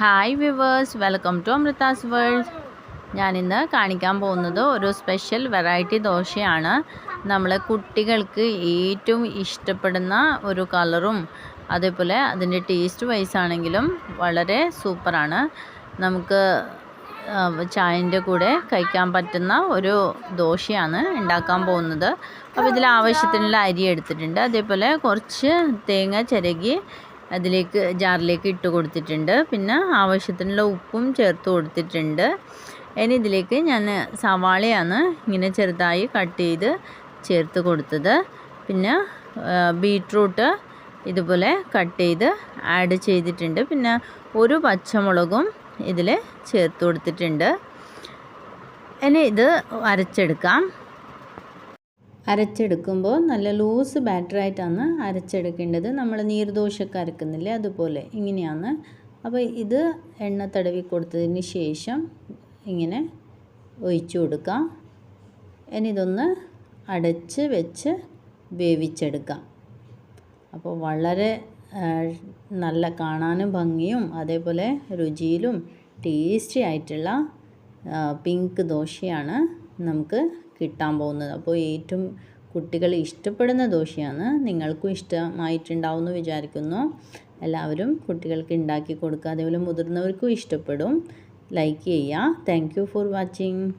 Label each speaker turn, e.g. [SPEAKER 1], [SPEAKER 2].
[SPEAKER 1] Hi viewers welcome to Amrutha's world ഞാനിന്ന് കാണിക്കാൻ പോകുന്നത് ഒരു സ്പെഷ്യൽ വെറൈറ്റി ദോശയാണ്. നമ്മൾ കുട്ടികൾക്ക് ഏറ്റവും ഇഷ്ടപ്പെടുന്ന ഒരു കളറും അതേപോലെ അതിന്റെ ടേസ്റ്റ് വൈസ് ആണെങ്കിലും വളരെ സൂപ്പറാണ് നമുക്ക് ചായന്റെ കൂടെ കഴിക്കാൻ പറ്റുന്ന ഒരു ദോശയാണ് ഉണ്ടാക്കാൻ പോകുന്നത്. അപ്പോൾ ഇതിൽ ആവശ്യത്തിനുള്ള അരി എടുത്തിട്ടുണ്ട്. അതേപോലെ കുറച്ച് തേങ്ങ ചിരകി അതിലേക്ക് ജാറിലേക്ക് ഇട്ട് കൊടുത്തിട്ടുണ്ട്. പിന്നെ ആവശ്യത്തിനുള്ള ഉപ്പും ചേർത്ത് കൊടുത്തിട്ടുണ്ട്. ഇനി ഇതിലേക്ക് ഞാൻ സവാളയാണ് ഇങ്ങനെ ചെറുതായി കട്ട് ചെയ്ത് ചേർത്ത് കൊടുത്തത്. പിന്നെ ബീട്രൂട്ട് ഇതുപോലെ കട്ട് ചെയ്ത് ആഡ് ചെയ്തിട്ടുണ്ട്. പിന്നെ ഒരു പച്ചമുളകും ഇതിൽ ചേർത്ത് കൊടുത്തിട്ടുണ്ട്. ഇനി ഇത് അരച്ചെടുക്കാം. അരച്ചെടുക്കുമ്പോൾ നല്ല ലൂസ് ബാറ്ററായിട്ടാണ് അരച്ചെടുക്കേണ്ടത്. നമ്മൾ നീർദോശയൊക്കെ അരക്കുന്നില്ലേ അതുപോലെ ഇങ്ങനെയാണ്. അപ്പോൾ ഇത് എണ്ണ തടവി കൊടുത്തതിന് ശേഷം ഇങ്ങനെ ഒഴിച്ചു കൊടുക്കാം. ഇനി ഇതൊന്ന് അടച്ച് വെച്ച് വേവിച്ചെടുക്കാം. അപ്പോൾ വളരെ നല്ല കാണാനും ഭംഗിയും അതേപോലെ രുചിയിലും ടേസ്റ്റി ആയിട്ടുള്ള പിങ്ക് ദോശയാണ് നമുക്ക് കിട്ടാൻ പോകുന്നത്. അപ്പോൾ ഏറ്റവും കുട്ടികൾ ഇഷ്ടപ്പെടുന്ന ദോശയാണ്. നിങ്ങൾക്കും ഇഷ്ടമായിട്ടുണ്ടാവുമെന്ന് വിചാരിക്കുന്നു. എല്ലാവരും കുട്ടികൾക്ക് ഉണ്ടാക്കി കൊടുക്കുക. അതേപോലെ മുതിർന്നവർക്കും ഇഷ്ടപ്പെടും. ലൈക്ക് ചെയ്യുക. Thank for watching